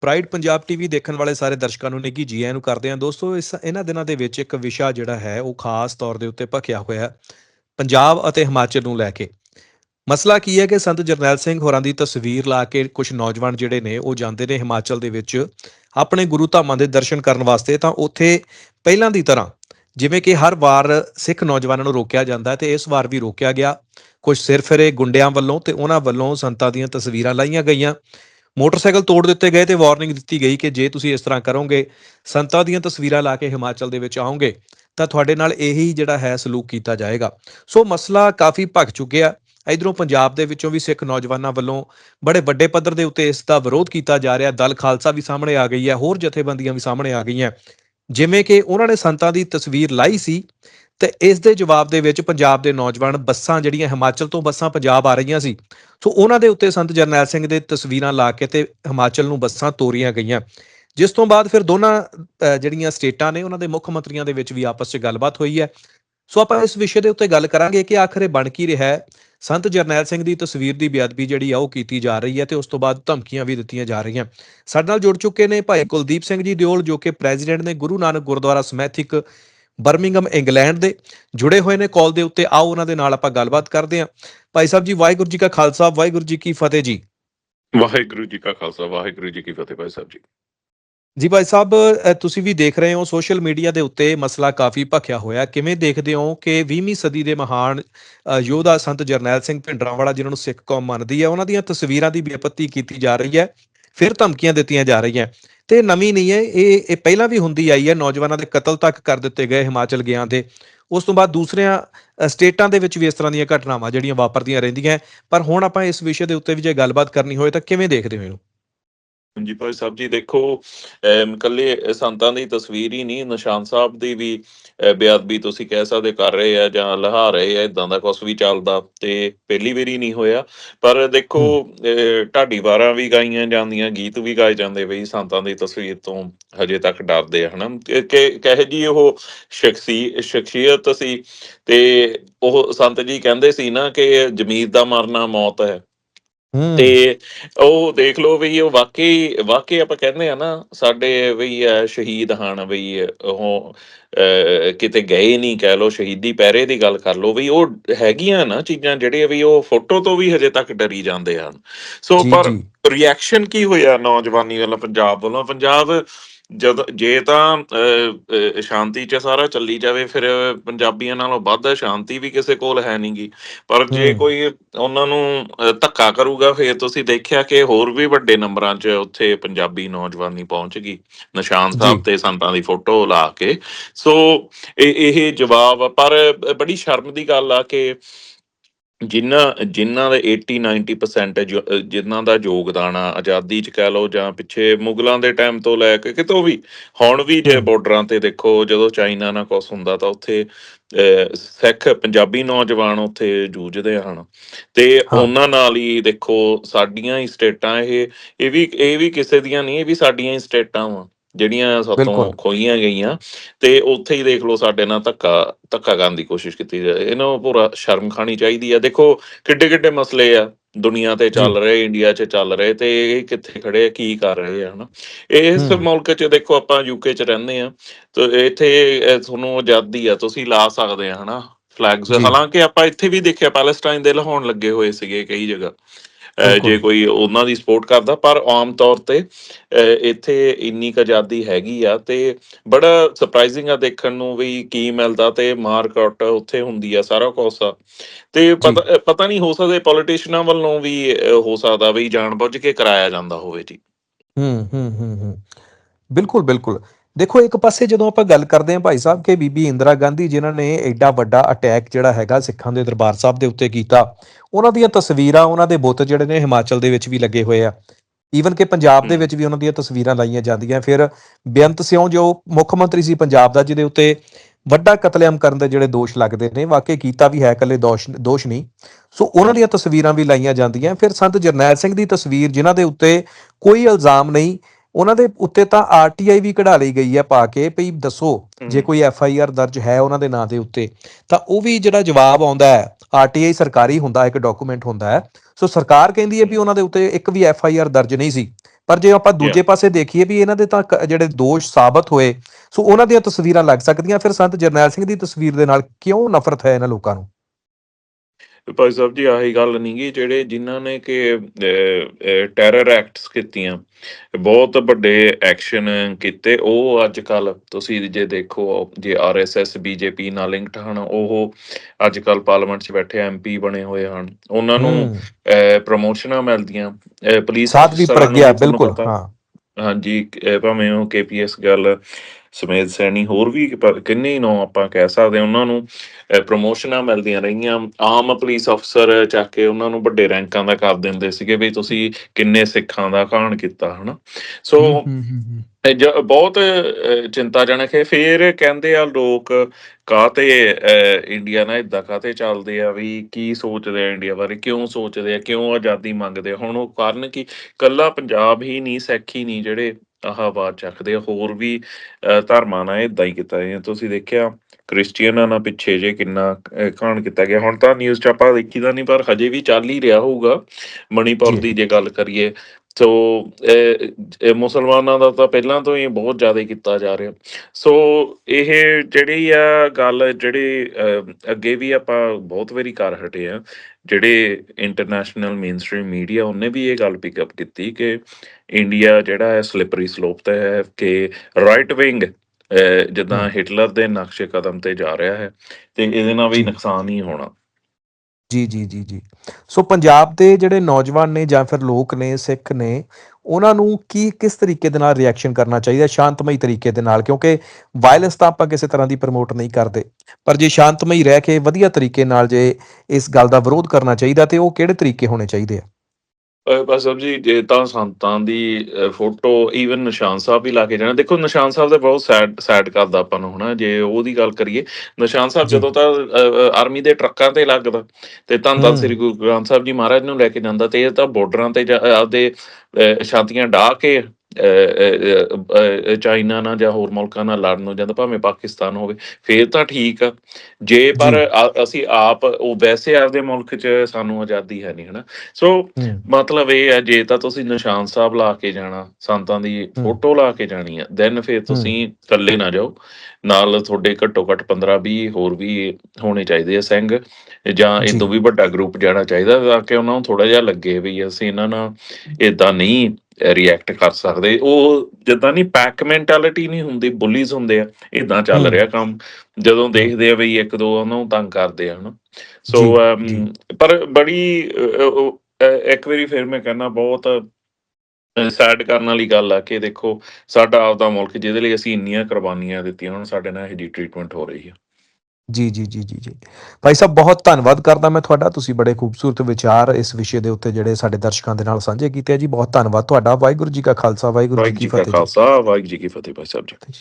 Pride Punjab TV ਦੇਖਣ ਵਾਲੇ ਸਾਰੇ ਦਰਸ਼ਕਾਂ ਨੂੰ ਨਿੱਘੀ ਜੀ ਆਇਆਂ ਨੂੰ ਕਰਦੇ ਹਾਂ। ਦੋਸਤੋ, ਇਸ ਇਹਨਾਂ ਦਿਨਾਂ ਦੇ ਵਿੱਚ ਇੱਕ ਵਿਸ਼ਾ ਜਿਹੜਾ ਹੈ, ਉਹ ਖਾਸ ਤੌਰ ਦੇ ਉੱਤੇ ਭਖਿਆ ਹੋਇਆ ਪੰਜਾਬ ਅਤੇ ਹਿਮਾਚਲ ਨੂੰ ਲੈ ਕੇ। ਮਸਲਾ ਕੀ ਹੈ ਕਿ ਸੰਤ ਜਰਨੈਲ ਸਿੰਘ ਹੋਰਾਂ ਦੀ ਤਸਵੀਰ ਲਾ ਕੇ ਕੁਝ ਨੌਜਵਾਨ ਜਿਹੜੇ ਨੇ, ਉਹ ਜਾਂਦੇ ਨੇ ਹਿਮਾਚਲ ਦੇ ਵਿੱਚ ਆਪਣੇ ਗੁਰੂ ਧਾਮਾਂ ਦੇ ਦਰਸ਼ਨ ਕਰਨ ਵਾਸਤੇ। ਤਾਂ ਉੱਥੇ ਪਹਿਲਾਂ ਦੀ ਤਰ੍ਹਾਂ ਜਿਵੇਂ ਕਿ ਹਰ ਵਾਰ ਸਿੱਖ ਨੌਜਵਾਨਾਂ ਨੂੰ ਰੋਕਿਆ ਜਾਂਦਾ ਹੈ ਤੇ ਇਸ ਵਾਰ ਵੀ ਰੋਕਿਆ ਗਿਆ। ਕੁਝ ਸਿਰਫਿਰੇ ਗੁੰਡਿਆਂ ਵੱਲੋਂ ਤੇ ਉਹਨਾਂ ਵੱਲੋਂ ਸੰਤਾਂ ਦੀਆਂ ਤਸਵੀਰਾਂ ਲਾਈਆਂ ਗਈਆਂ। ਮੋਟਰਸਾਈਕਲ ਤੋੜ ਦਿੱਤੇ ਗਏ ਤੇ ਵਾਰਨਿੰਗ ਦਿੱਤੀ ਗਈ ਕਿ ਜੇ ਤੁਸੀਂ ਇਸ ਤਰ੍ਹਾਂ ਕਰੋਗੇ, ਸੰਤਾਂ ਦੀਆਂ ਤਸਵੀਰਾਂ ਲਾ ਕੇ ਹਿਮਾਚਲ ਦੇ ਵਿੱਚ ਆਓਗੇ, ਤਾਂ ਤੁਹਾਡੇ ਨਾਲ ਇਹੀ ਜਿਹੜਾ ਹੈ ਸਲੂਕ ਕੀਤਾ ਜਾਏਗਾ। ਸੋ ਮਸਲਾ ਕਾਫੀ ਭਖ ਚੁੱਕਿਆ। ਇਧਰੋਂ ਪੰਜਾਬ ਦੇ ਵਿੱਚੋਂ ਵੀ ਸਿੱਖ ਨੌਜਵਾਨਾਂ ਵੱਲੋਂ ਬੜੇ ਵੱਡੇ ਪੱਧਰ ਦੇ ਉੱਤੇ ਇਸ ਦਾ ਵਿਰੋਧ ਕੀਤਾ ਜਾ ਰਿਹਾ। ਦਲ ਖਾਲਸਾ ਵੀ ਸਾਹਮਣੇ ਆ ਗਈ ਹੈ, ਹੋਰ ਜਥੇਬੰਦੀਆਂ ਵੀ ਸਾਹਮਣੇ ਆ ਗਈਆਂ। ਜਿਵੇਂ ਕਿ ਉਹਨਾਂ ਨੇ ਸੰਤਾਂ ਦੀ ਤਸਵੀਰ ਲਾਈ ਸੀ ਤੇ ਇਸ ਦੇ ਜਵਾਬ ਦੇ ਵਿੱਚ ਪੰਜਾਬ ਦੇ ਨੌਜਵਾਨ ਬੱਸਾਂ ਜਿਹੜੀਆਂ ਹਿਮਾਚਲ ਤੋਂ ਬੱਸਾਂ ਪੰਜਾਬ ਆ ਰਹੀਆਂ ਸੀ, ਸੋ ਉਹਨਾਂ ਦੇ ਉੱਤੇ ਸੰਤ ਜਰਨੈਲ ਸਿੰਘ ਦੇ ਤਸਵੀਰਾਂ ਲਾ ਕੇ ਤੇ ਹਿਮਾਚਲ ਨੂੰ ਬੱਸਾਂ ਤੋਰੀਆਂ ਗਈਆਂ। ਜਿਸ ਤੋਂ ਬਾਅਦ ਫਿਰ ਦੋਨਾਂ ਜਿਹੜੀਆਂ ਸਟੇਟਾਂ ਨੇ, ਉਹਨਾਂ ਦੇ ਮੁੱਖ ਮੰਤਰੀਆਂ ਦੇ ਵਿੱਚ ਵੀ ਆਪਸ 'ਚ ਗੱਲਬਾਤ ਹੋਈ ਹੈ। ਸੋ ਆਪਾਂ ਇਸ ਵਿਸ਼ੇ ਦੇ ਉੱਤੇ ਗੱਲ ਕਰਾਂਗੇ ਕਿ ਆਖਰ ਇਹ ਬਣ ਕੀ ਰਿਹਾ ਹੈ। ਸੰਤ ਜਰਨੈਲ ਸਿੰਘ ਦੀ ਤਸਵੀਰ ਦੀ ਬੇਅਦਬੀ ਜਿਹੜੀ ਆ ਉਹ ਕੀਤੀ ਜਾ ਰਹੀ ਹੈ ਤੇ ਉਸ ਤੋਂ ਬਾਅਦ ਧਮਕੀਆਂ ਵੀ ਦਿੱਤੀਆਂ ਜਾ ਰਹੀਆਂ। ਸਾਡੇ ਨਾਲ ਜੁੜ ਚੁੱਕੇ ਨੇ ਭਾਈ ਕੁਲਦੀਪ ਸਿੰਘ ਜੀ ਦਿਓਲ ਜੋ ਕਿ ਪ੍ਰੈਜ਼ੀਡੈਂਟ ਨੇ, Guru Nanak gurdwara Smethwick Birmingham England ਦੇ ਜੁੜੇ ਹੋਏ ਨੇ। ਕਾਲ ਦੇ ਉੱਤੇ ਆਓ ਉਹਨਾਂ ਦੇ ਨਾਲ ਆਪਾਂ ਗੱਲਬਾਤ ਕਰਦੇ ਹਾਂ। ਭਾਈ ਸਾਹਿਬ ਜੀ ਵਾਹਿਗੁਰੂ ਜੀ ਕਾ ਖਾਲਸਾ ਵਾਹਿਗੁਰੂ ਜੀ ਕੀ ਫਤਿਹ ਜੀ। ਵਾਹਿਗੁਰੂ ਜੀ ਕਾ ਖਾਲਸਾ ਵਾਹਿਗੁਰੂ ਜੀ ਕੀ ਫਤਿਹ ਭਾਈ ਸਾਹਿਬ ਜੀ। ਜੀ ਭਾਈ ਸਾਹਿਬ ਤੁਸੀਂ ਵੀ ਦੇਖ ਰਹੇ ਹੋ ਸੋਸ਼ਲ ਮੀਡੀਆ ਦੇ ਉੱਤੇ ਮਸਲਾ ਕਾਫੀ ਭਖਿਆ ਹੋਇਆ। ਕਿਵੇਂ ਦੇਖਦੇ ਹੋ ਕਿ 20ਵੀਂ ਸਦੀ ਦੇ ਮਹਾਨ ਯੋਧਾ ਸੰਤ ਜਰਨੈਲ ਸਿੰਘ ਭਿੰਡਰਾਂਵਾਲਾ ਜਿਨ੍ਹਾਂ ਨੂੰ ਸਿੱਖ ਕੌਮ ਮੰਨਦੀ ਹੈ ਉਹਨਾਂ ਦੀਆਂ ਤਸਵੀਰਾਂ ਦੀ ਬੇਪੱਤੀ ਕੀਤੀ ਜਾ ਰਹੀ ਹੈ ਫਿਰ ਧਮਕੀਆਂ ਦਿੱਤੀਆਂ ਜਾ ਰਹੀਆਂ। ਤੇ ਨਵੀਂ ਨਹੀਂ ਹੈ। ਇਹ ਇਹ ਪਹਿਲਾਂ ਵੀ ਹੁੰਦੀ ਆਈ ਹੈ। ਨੌਜਵਾਨਾਂ ਦੇ ਕਤਲ ਤੱਕ ਕਰ ਦਿੱਤੇ ਗਏ ਹਿਮਾਚਲ ਗਿਆ ਦੇ। ਉਸ ਤੋਂ ਬਾਅਦ ਦੂਸਰਿਆਂ ਸਟੇਟਾਂ ਦੇ ਵਿੱਚ ਵੀ ਇਸ ਤਰ੍ਹਾਂ ਦੀਆਂ ਘਟਨਾਵਾਂ ਜਿਹੜੀਆਂ ਵਾਪਰਦੀਆਂ ਰਹਿੰਦੀਆਂ ਪਰ ਹੁਣ ਆਪਾਂ ਇਸ ਵਿਸ਼ੇ ਦੇ ਉੱਤੇ ਵੀ ਜੇ ਗੱਲਬਾਤ ਕਰਨੀ ਹੋਏ ਤਾਂ ਕਿਵੇਂ ਦੇਖਦੇ ਹੋ ਇਹਨੂੰ? ਹਾਂਜੀ ਭਾਈ ਸਾਹਿਬ ਜੀ ਦੇਖੋ ਇਕੱਲੇ ਸੰਤਾਂ ਦੀ ਤਸਵੀਰ ਹੀ ਨਹੀਂ ਨਿਸ਼ਾਨ ਸਾਹਿਬ ਦੀ ਵੀ ਬੇਅਦਬੀ ਤੁਸੀਂ ਕਹਿ ਸਕਦੇ ਕਰ ਰਹੇ ਆ ਜਾਂ ਲਹਾ ਰਹੇ ਆ ਇਦਾਂ ਦਾ ਕੁਝ ਵੀ ਚੱਲਦਾ ਤੇ ਪਹਿਲੀ ਵਾਰੀ ਨਹੀਂ ਹੋਇਆ। ਪਰ ਦੇਖੋ ਢਾਡੀ ਵਾਰਾਂ ਵੀ ਗਾਈਆਂ ਜਾਂਦੀਆਂ ਗੀਤ ਵੀ ਗਾਏ ਜਾਂਦੇ ਬਈ ਸੰਤਾਂ ਦੀ ਤਸਵੀਰ ਤੋਂ ਹਜੇ ਤੱਕ ਡਰਦੇ ਆ ਹਨਾ? ਕਿ ਕਹੇ ਜੀ ਉਹ ਸ਼ਖਸੀ ਸ਼ਖਸੀਅਤ ਸੀ ਤੇ ਉਹ ਸੰਤ ਜੀ ਕਹਿੰਦੇ ਸੀ ਨਾ ਕਿ ਜ਼ਮੀਰ ਦਾ ਮਰਨਾ ਮੌਤ ਹੈ। ਤੇ ਉਹ ਦੇਖ ਲਓ ਵੀ ਉਹ ਵਾਕਈ ਵਾਕਈ ਆਪਾਂ ਕਹਿੰਦੇ ਆ ਨਾ ਸਾਡੇ ਵੀ ਅਹ, ਸ਼ਹੀਦ ਹਨ ਵੀ ਉਹ ਅਹ, ਕਿਤੇ ਗਏ ਨਹੀਂ ਕਹਿ ਲਓ ਸ਼ਹੀਦੀ ਪਹਿਰੇ ਦੀ ਗੱਲ ਕਰ ਲਓ ਵੀ ਉਹ ਹੈਗੀਆਂ ਨਾ ਚੀਜ਼ਾਂ ਜਿਹੜੇ ਵੀ ਉਹ ਫੋਟੋ ਤੋਂ ਵੀ ਹਜੇ ਤੱਕ ਡਰੀ ਜਾਂਦੇ ਹਨ। ਸੋ ਜੀ ਪਰ ਜੀ। ਰਿਐਕਸ਼ਨ ਕੀ ਹੋਇਆ ਨੌਜਵਾਨੀ ਵੱਲੋਂ ਪੰਜਾਬ ਵੱਲੋਂ? ਪੰਜਾਬ ਜਦ ਜੇ ਤਾਂ ਸ਼ਾਂਤੀ 'ਚ ਸਾਰਾ ਚੱਲੀ ਜਾਵੇ ਫਿਰ ਪੰਜਾਬੀਆਂ ਨਾਲੋਂ ਵੱਧ ਸ਼ਾਂਤੀ ਵੀ ਕਿਸੇ ਕੋਲ ਹੈ ਨਹੀਂਗੀ ਪਰ ਜੇ। ਕੋਈ ਉਹਨਾਂ ਨੂੰ ਧੱਕਾ ਕਰੂਗਾ ਫਿਰ ਤੁਸੀਂ ਦੇਖਿਆ ਕਿ ਹੋਰ ਵੀ ਵੱਡੇ ਨੰਬਰਾਂ 'ਚ ਉੱਥੇ ਪੰਜਾਬੀ ਨੌਜਵਾਨੀ ਪਹੁੰਚ ਗਈ ਨਿਸ਼ਾਨ ਸਾਹਿਬ। ਤੇ ਸੰਤਾਂ ਦੀ ਫੋਟੋ ਲਾ ਕੇ ਸੋ ਇਹ ਇਹ ਜਵਾਬ। ਪਰ ਬੜੀ ਸ਼ਰਮ ਦੀ ਗੱਲ ਆ ਕਿ ਜਿਨ੍ਹਾਂ ਜਿਨ੍ਹਾਂ ਦੇ 80 90% ਜੋ- ਜਿਨ੍ਹਾਂ ਦਾ ਯੋਗਦਾਨ ਆ ਆਜ਼ਾਦੀ ਚ ਕਹਿ ਲਓ ਜਾਂ ਪਿੱਛੇ ਮੁਗਲਾਂ ਦੇ ਟਾਈਮ ਤੋਂ ਲੈ ਕੇ ਕਿਤੋਂ ਵੀ ਹੁਣ ਵੀ ਜੇ। ਬਾਰਡਰਾਂ ਤੇ ਦੇਖੋ ਜਦੋਂ ਚਾਈਨਾ ਨਾਲ ਕੁਛ ਹੁੰਦਾ ਤਾਂ ਉੱਥੇ ਅਹ, ਸਿੱਖ ਪੰਜਾਬੀ ਨੌਜਵਾਨ ਉੱਥੇ ਜੂਝਦੇ ਹਨ ਤੇ ਹਾਂ। ਉਹਨਾਂ ਨਾਲ ਹੀ ਦੇਖੋ ਸਾਡੀਆਂ ਹੀ ਸਟੇਟਾਂ ਇਹ ਇਹ ਵੀ ਇਹ ਵੀ ਕਿਸੇ ਦੀਆਂ ਨਹੀਂ ਇਹ ਵੀ ਸਾਡੀਆਂ ਹੀ ਸਟੇਟਾਂ ਵਾ ਜਿਹੜੀਆਂ ਸਾਤੋਂ। ਖੋਈਆਂ ਗਈਆਂ ਤੇ ਉੱਥੇ ਹੀ ਦੇਖ ਲਓ ਸਾਡੇ ਨਾਲ ਧੱਕਾ ਧੱਕਾ ਕਰਨ ਦੀ ਕੋਸ਼ਿਸ਼ ਕੀਤੀ ਜਾਏ ਇਹਨਾਂ ਨੂੰ ਪੂਰਾ ਸ਼ਰਮ ਖਾਣੀ ਚਾਹੀਦੀ ਆ ਦੇਖੋ ਕਿੱਡੇ ਕਿੱਡੇ ਮਸਲੇ ਆ ਦੁਨੀਆ ਤੇ ਚੱਲ ਰਹੇ ਇੰਡੀਆ 'ਚ ਚੱਲ ਰਹੇ ਤੇ ਇਹ ਕਿੱਥੇ ਖੜੇ ਆ ਕੀ ਕਰ ਰਹੇ ਆ ਹਨਾ ਇਸ। ਮੁਲਕ 'ਚ ਦੇਖੋ ਆਪਾਂ ਯੂਕੇ 'ਚ ਰਹਿੰਦੇ ਆ ਤੇ ਇੱਥੇ ਤੁਹਾਨੂੰ ਆਜ਼ਾਦੀ ਆ ਤੁਸੀਂ ਲਾ ਸਕਦੇ ਆ ਹਨਾ ਫਲੈਗਸ। ਹਾਲਾਂਕਿ ਆਪਾਂ ਇੱਥੇ ਵੀ ਦੇਖਿਆ ਪੈਲੇਸਟਾਈਨ ਦੇ ਲਹਾਉਣ ਲੱਗੇ ਹੋਏ ਸੀਗੇ ਕਈ ਜਗ੍ਹਾ। ਜੇ ਕੋਈ ਉਹਨਾਂ ਦੀ ਸਪੋਰਟ ਕਰਦਾ ਪਰ ਆਮ ਤੌਰ ਤੇ ਇੱਥੇ ਇੰਨੀ ਕੁ ਆਜ਼ਾਦੀ ਹੈਗੀ ਆ ਤੇ ਬੜਾ ਸਰਪ੍ਰਾਈਜ਼ਿੰਗ ਆ ਦੇਖਣ ਨੂੰ ਵੀ ਕੀ ਮਿਲਦਾ ਤੇ ਮਾਰਕਟ ਉੱਥੇ ਹੁੰਦੀ ਆ ਸਾਰਾ ਆ। ਤੇ ਪਤਾ ਨਹੀਂ ਹੋ ਸਕਦਾ ਪੋਲੀਟੀਸ਼ੀਅਨਾਂ ਵੱਲੋਂ ਵੀ ਹੋ ਸਕਦਾ ਵੀ ਜਾਣਬੁੱਝ ਕੇ ਕਰਾਇਆ ਜਾਂਦਾ ਹੋਵੇ ਜੀ। ਹੂੰ ਹੂੰ ਹੂੰ ਹੂੰ। ਬਿਲਕੁਲ ਬਿਲਕੁਲ। ਦੇਖੋ ਇੱਕ ਪਾਸੇ ਜਦੋਂ ਆਪਾਂ ਗੱਲ ਕਰਦੇ ਹਾਂ ਭਾਈ ਸਾਹਿਬ ਕਿ ਬੀਬੀ ਇੰਦਰਾ ਗਾਂਧੀ ਜਿਨ੍ਹਾਂ ਨੇ ਐਡਾ ਵੱਡਾ ਅਟੈਕ ਜਿਹੜਾ ਹੈਗਾ ਸਿੱਖਾਂ ਦੇ ਦਰਬਾਰ ਸਾਹਿਬ ਦੇ ਉੱਤੇ ਕੀਤਾ ਉਹਨਾਂ ਦੀਆਂ ਤਸਵੀਰਾਂ ਉਹਨਾਂ ਦੇ ਬੁੱਤ ਜਿਹੜੇ ਨੇ ਹਿਮਾਚਲ ਦੇ ਵਿੱਚ ਵੀ ਲੱਗੇ ਹੋਏ ਆ। ਈਵਨ ਕਿ ਪੰਜਾਬ ਦੇ। ਵਿੱਚ ਵੀ ਉਹਨਾਂ ਦੀਆਂ ਤਸਵੀਰਾਂ ਲਾਈਆਂ ਜਾਂਦੀਆਂ। ਫਿਰ ਬੇਅੰਤ ਸਿਉ ਜੋ ਮੁੱਖ ਮੰਤਰੀ ਸੀ ਪੰਜਾਬ ਦਾ ਜਿਹਦੇ ਉੱਤੇ ਵੱਡਾ ਕਤਲੇਆਮ ਕਰਨ ਦੇ ਜਿਹੜੇ ਦੋਸ਼ ਲੱਗਦੇ ਨੇ ਵਾਕਈ ਕੀਤਾ ਵੀ ਹੈ ਇਕੱਲੇ ਦੋਸ਼ ਦੋਸ਼ ਨਹੀਂ। ਸੋ ਉਹਨਾਂ ਦੀਆਂ ਤਸਵੀਰਾਂ ਵੀ ਲਾਈਆਂ ਜਾਂਦੀਆਂ। ਫਿਰ ਸੰਤ ਜਰਨੈਲ ਸਿੰਘ ਦੀ ਤਸਵੀਰ ਜਿਨ੍ਹਾਂ ਦੇ ਉੱਤੇ ਕੋਈ ਇਲਜ਼ਾਮ ਨਹੀਂ ਉਹਨਾਂ ਦੇ ਉੱਤੇ ਤਾਂ ਆਰਟੀਆਈ ਵੀ ਕਢਾ ਲਈ ਗਈ ਹੈ ਪਾ ਕੇ ਭਈ ਦੱਸੋ ਜੇ। ਕੋਈ ਐਫ ਆਈ ਆਰ ਦਰਜ ਹੈ ਉਹਨਾਂ ਦੇ ਨਾਂ ਦੇ ਉੱਤੇ ਤਾਂ ਉਹ ਵੀ ਜਿਹੜਾ ਜਵਾਬ ਆਉਂਦਾ ਹੈ ਆਰਟੀਆਈ ਸਰਕਾਰੀ ਹੁੰਦਾ ਇੱਕ ਡਾਕੂਮੈਂਟ ਹੁੰਦਾ ਹੈ ਸੋ ਸਰਕਾਰ ਕਹਿੰਦੀ ਹੈ ਵੀ ਉਹਨਾਂ ਦੇ ਉੱਤੇ ਇੱਕ ਵੀ ਐਫ ਆਈ ਆਰ ਦਰਜ ਨਹੀਂ ਸੀ। ਪਰ ਜੇ ਆਪਾਂ ਦੂਜੇ ਪਾਸੇ ਦੇਖੀਏ ਵੀ ਇਹਨਾਂ ਦੇ ਤਾਂ ਜਿਹੜੇ ਦੋਸ਼ ਸਾਬਤ ਹੋਏ ਸੋ ਉਹਨਾਂ ਦੀਆਂ ਤਸਵੀਰਾਂ ਲੱਗ ਸਕਦੀਆਂ। ਫਿਰ ਸੰਤ ਜਰਨੈਲ ਸਿੰਘ ਦੀ ਤਸਵੀਰ ਦੇ ਨਾਲ ਕਿਉਂ ਨਫ਼ਰਤ ਹੈ ਇਹਨਾਂ ਲੋਕਾਂ ਨੂੰ? ਭਾਈ ਸਾਹਿਬ ਜੀ ਆਹੀ ਗੱਲ ਨਹੀਂ ਗੀ ਜਿਹੜੇ ਜਿਨ੍ਹਾਂ ਨੇ ਕਿ ਟੈਰਰ ਐਕਟਸ ਕੀਤੀਆਂ। ਬਹੁਤ ਵੱਡੇ ਐਕਸ਼ਨ ਕੀਤੇ। ਉਹ ਅੱਜ ਕੱਲ ਤੁਸੀਂ ਜੇ ਦੇਖੋ ਜੇ ਆਰਐਸਐਸ ਬੀਜੇਪੀ ਨਾਲ ਲਿੰਕਡ ਹਨ ਉਹ ਅੱਜ ਕੱਲ ਪਾਰਲੀਮੈਂਟ 'ਚ ਬੈਠੇ ਐਮਪੀ ਬਣੇ ਹੋਏ ਹਨ। ਉਹਨਾਂ ਨੂੰ। ਪ੍ਰਮੋਸ਼ਨਾਂ ਮਿਲਦੀਆਂ। ਪੁਲਿਸ ਸਾਧ ਵੀ ਪ੍ਰਗਿਆ ਬਿਲਕੁਲ ਹਾਂ। ਹਾਂਜੀ ਭਾਵੇਂ ਉਹ ਕੇਪੀਐਸ ਗੱਲ ਸਮੇਤ ਸੈਣੀ ਹੋਰ ਵੀ ਕਿੰਨੇ ਨੋ ਆਪਾਂ ਕਹਿ ਸਕਦੇ ਹਾਂ, ਉਹਨਾਂ ਨੂੰ ਪ੍ਰਮੋਸ਼ਨਾਂ ਮਿਲਦੀਆਂ ਰਹੀਆਂ। ਆਮ ਪੁਲਿਸ ਅਫਸਰ ਚੱਕ ਕੇ ਉਹਨਾਂ ਨੂੰ ਵੱਡੇ ਰੈਂਕਾਂ ਦਾ ਕਰ ਦਿੰਦੇ ਸੀਗੇ ਵੀ ਤੁਸੀਂ ਕਿੰਨੇ ਸਿੱਖਾਂ ਦਾ ਘਾਣ ਕੀਤਾ ਹਨਾ? ਸੋ ਹੂੰ, ਹੂੰ, ਹੂੰ, ਹੂੰ। ਬਹੁਤ ਚਿੰਤਾਜਨਕ ਹੈ। ਫਿਰ ਕਹਿੰਦੇ ਆ ਲੋਕ ਕਾਤੇ ਇੰਡੀਆ ਨਾਲ ਇਦਾਂ ਕਾਤੇ ਚੱਲਦੇ ਆ ਵੀ ਕੀ ਸੋਚਦੇ ਆ ਇੰਡੀਆ ਬਾਰੇ ਕਿਉਂ ਸੋਚਦੇ ਆ ਕਿਉਂ ਆਜ਼ਾਦੀ ਮੰਗਦੇ ਹੁਣ ਉਹ ਕਾਰਨ ਕੀ? ਕੱਲਾ ਪੰਜਾਬ ਹੀ ਨਹੀਂ ਸਿੱਖ ਹੀ ਨਹੀਂ ਜਿਹੜੇ ਆਹ ਆਵਾਜ਼ ਚੱਕਦੇ ਆ ਹੋਰ ਵੀ ਧਰਮਾਂ ਨਾਲ ਇਦਾਂ ਹੀ ਕੀਤਾ ਜਾਂਦਾ ਤੁਸੀਂ ਦੇਖਿਆ ਕ੍ਰਿਸਚੀਅਨਾਂ ਨਾਲ ਪਿੱਛੇ ਜੇ ਕਿੰਨਾ ਘਾਣ ਕੀਤਾ ਗਿਆ। ਹੁਣ ਤਾਂ ਨਿਊਜ਼ 'ਚ ਆਪਾਂ ਦੇਖੀਦਾ ਨਹੀਂ ਪਰ ਹਜੇ ਵੀ ਚੱਲ ਹੀ ਰਿਹਾ ਹੋਊਗਾ। ਮਣੀਪੁਰ। ਦੀ ਜੇ ਗੱਲ ਕਰੀਏ ਸੋ ਇਹ ਮੁਸਲਮਾਨਾਂ ਦਾ ਤਾਂ ਪਹਿਲਾਂ ਤੋਂ ਹੀ ਬਹੁਤ ਜ਼ਿਆਦਾ ਕੀਤਾ ਜਾ ਰਿਹਾ ਸੋ ਇਹ ਜਿਹੜੀ ਆ ਗੱਲ ਜਿਹੜੀ ਅੱਗੇ ਵੀ ਆਪਾਂ ਬਹੁਤ ਵਾਰੀ ਕਰ ਹਟੇ ਆ ਜਿਹੜੇ ਇੰਟਰਨੈਸ਼ਨਲ ਮੇਨਸਟ੍ਰੀਮ ਮੀਡੀਆ ਉਹਨੇ ਵੀ ਇਹ ਗੱਲ ਪਿਕਅਪ ਕੀਤੀ ਕਿ ਇੰਡੀਆ ਜਿਹੜਾ ਹੈ ਸਲਿਪਰੀ ਸਲੋਪ ਤੇ ਹੈ ਕਿ ਰਾਈਟ ਵਿੰਗ ਜਿੱਦਾਂ। ਹਿਟਲਰ ਦੇ ਨਕਸ਼ੇ ਕਦਮ ਤੇ ਜਾ ਰਿਹਾ ਹੈ ਤੇ ਇਹਦੇ ਨਾਲ ਵੀ। ਨੁਕਸਾਨ ਹੀ ਹੋਣਾ ਜੀ ਜੀ ਜੀ ਜੀ। ਸੋ ਪੰਜਾਬ ਦੇ ਜਿਹੜੇ ਨੌਜਵਾਨ ਨੇ ਜਾਂ ਫਿਰ ਲੋਕ ਨੇ, ਸਿੱਖ ਨੇ, ਉਹਨਾਂ ਨੂੰ ਕੀ, ਕਿਸ ਤਰੀਕੇ ਦੇ ਨਾਲ ਰਿਐਕਸ਼ਨ ਕਰਨਾ ਚਾਹੀਦਾ ਸ਼ਾਂਤਮਈ ਤਰੀਕੇ ਦੇ ਨਾਲ? ਕਿਉਂਕਿ ਵਾਇਲੈਂਸ ਤਾਂ ਆਪਾਂ ਕਿਸੇ ਤਰ੍ਹਾਂ ਦੀ ਪ੍ਰਮੋਟ ਨਹੀਂ ਕਰਦੇ। ਪਰ ਜੇ ਸ਼ਾਂਤਮਈ ਰਹਿ ਕੇ ਵਧੀਆ ਤਰੀਕੇ ਨਾਲ ਜੇ ਇਸ ਗੱਲ ਦਾ ਵਿਰੋਧ ਕਰਨਾ ਚਾਹੀਦਾ ਤੇ ਉਹ ਕਿਹੜੇ ਤਰੀਕੇ ਹੋਣੇ ਚਾਹੀਦੇ ਆ? ਅਹ ਬਸ ਸਾਹਿਬ ਜੀ ਜੇ ਤਾਂ ਸੰਤਾਂ ਦੀ ਫੋਟੋ ਈਵਨ ਨਿਸ਼ਾਨ ਸਾਹਿਬ ਵੀ ਲਾ ਕੇ ਜਾਣਾ ਦੇਖੋ ਨਿਸ਼ਾਨ ਸਾਹਿਬ ਦਾ ਬਹੁਤ ਸੈਡ ਸੈਡ ਕਰਦਾ ਆਪਾਂ ਨੂੰ ਹਨਾ ਜੇ ਉਹਦੀ ਗੱਲ ਕਰੀਏ ਨਿਸ਼ਾਨ ਸਾਹਿਬ। ਜਦੋਂ ਤਾਂ ਆਰਮੀ ਦੇ ਟਰੱਕਾਂ ਤੇ ਲੱਗਦਾ ਤੇ ਤਾਂ ਤਾਂ। ਸ੍ਰੀ ਗੁਰੂ ਗ੍ਰੰਥ ਸਾਹਿਬ ਜੀ ਮਹਾਰਾਜ ਨੂੰ ਲੈ ਕੇ ਜਾਂਦਾ ਤੇ ਇਹ ਤਾਂ ਬਾਰਡਰਾਂ ਤੇ ਆਪਦੇ ਛਾਤੀਆਂ ਢਾਹ ਕੇ ਚਾਈਨਾ ਨਾਲ ਜਾਂ ਹੋਰ ਮੁਲਕਾਂ ਨਾਲ ਲੜਨ ਨੂੰ ਜਾਂਦਾ ਭਾਵੇਂ ਪਾਕਿਸਤਾਨ ਹੋਵੇ ਫੇਰ ਤਾਂ ਠੀਕ ਆ। ਜੇ ਪਰ ਅਸੀਂ ਆਪ ਉਹ ਵੈਸੇ ਆਪਦੇ ਮੁਲਕ 'ਚ ਸਾਨੂੰ ਆਜ਼ਾਦੀ ਹੈ ਨਹੀਂ ਹਨਾ। ਸੋ ਮਤਲਬ ਇਹ ਹੈ ਜੇ ਤਾਂ ਤੁਸੀਂ ਨਿਸ਼ਾਨ ਸਾਹਿਬ ਲਾ ਕੇ ਜਾਣਾ ਸੰਤਾਂ ਦੀ। ਫੋਟੋ ਲਾ ਕੇ ਜਾਣੀ ਆ ਦੈਨ ਫਿਰ ਤੁਸੀਂ ਇਕੱਲੇ ਨਾ ਜਾਓ। ਨਾਲ ਤੁਹਾਡੇ ਘੱਟੋ ਘੱਟ 15 20 ਹੋਰ ਵੀ ਹੋਣੇ ਚਾਹੀਦੇ ਆ ਸਿੰਘ ਜਾਂ ਇਹ। ਤੋਂ ਵੀ ਵੱਡਾ ਗਰੁੱਪ ਜਾਣਾ ਚਾਹੀਦਾ ਤਾਂ ਕਿ ਉਹਨਾਂ ਨੂੰ ਥੋੜਾ ਜਿਹਾ ਲੱਗੇ ਵੀ ਅਸੀਂ ਇਹਨਾਂ ਨਾਲ ਇਦਾਂ ਨਹੀਂ ਰਿਐਕਟ ਕਰ ਸਕਦੇ ਉਹ ਜਿੱਦਾਂ ਨਹੀਂ ਪੈਕ ਮੈਂਟੈਲਿਟੀ ਨਹੀਂ ਹੁੰਦੀ ਬੁਲੀਜ਼ ਹੁੰਦੇ ਆ ਇਦਾਂ ਚੱਲ। ਰਿਹਾ ਕੰਮ ਜਦੋਂ ਦੇਖਦੇ ਆ ਵੀ ਇੱਕ ਦੋ ਉਹਨਾਂ ਨੂੰ ਤੰਗ ਕਰਦੇ ਆ ਹਨਾ ਸੋ। ਪਰ ਬੜੀ ਇੱਕ ਵਾਰੀ ਫਿਰ ਮੈਂ ਕਹਿੰਦਾ ਬਹੁਤ ਸੈਡ ਕਰਨ ਵਾਲੀ ਗੱਲ ਆ ਕਿ ਦੇਖੋ ਸਾਡਾ ਆਪਦਾ ਮੁਲਕ ਜਿਹਦੇ ਲਈ ਅਸੀਂ ਇੰਨੀਆਂ ਕੁਰਬਾਨੀਆਂ ਦਿੱਤੀਆਂ ਹੁਣ ਸਾਡੇ ਨਾਲ ਇਹ ਜੀ ਟ੍ਰੀਟਮੈਂਟ ਹੋ ਰਹੀ ਹੈ ਜੀ ਜੀ ਜੀ ਜੀ ਜੀ। ਭਾਈ ਸਾਹਿਬ ਬਹੁਤ ਧੰਨਵਾਦ ਕਰਦਾ ਮੈਂ ਤੁਹਾਡਾ। ਤੁਸੀਂ ਬੜੇ ਖੂਬਸੂਰਤ ਵਿਚਾਰ ਇਸ ਵਿਸ਼ੇ ਦੇ ਉੱਤੇ ਜਿਹੜੇ ਸਾਡੇ ਦਰਸ਼ਕਾਂ ਦੇ ਨਾਲ ਸਾਂਝੇ ਕੀਤੇ ਆ ਜੀ। ਬਹੁਤ ਧੰਨਵਾਦ ਤੁਹਾਡਾ। ਵਾਹਿਗੁਰੂ ਜੀ ਕਾ ਖਾਲਸਾ ਵਾਹਿਗੁਰੂ ਜੀ ਕੀ ਫਤਿਹ ਵਾਹਿਗੁਰੂ ਜੀ ਕੀ ਫਤਿਹ ਭਾਈ ਸਾਹਿਬ ਜੀ।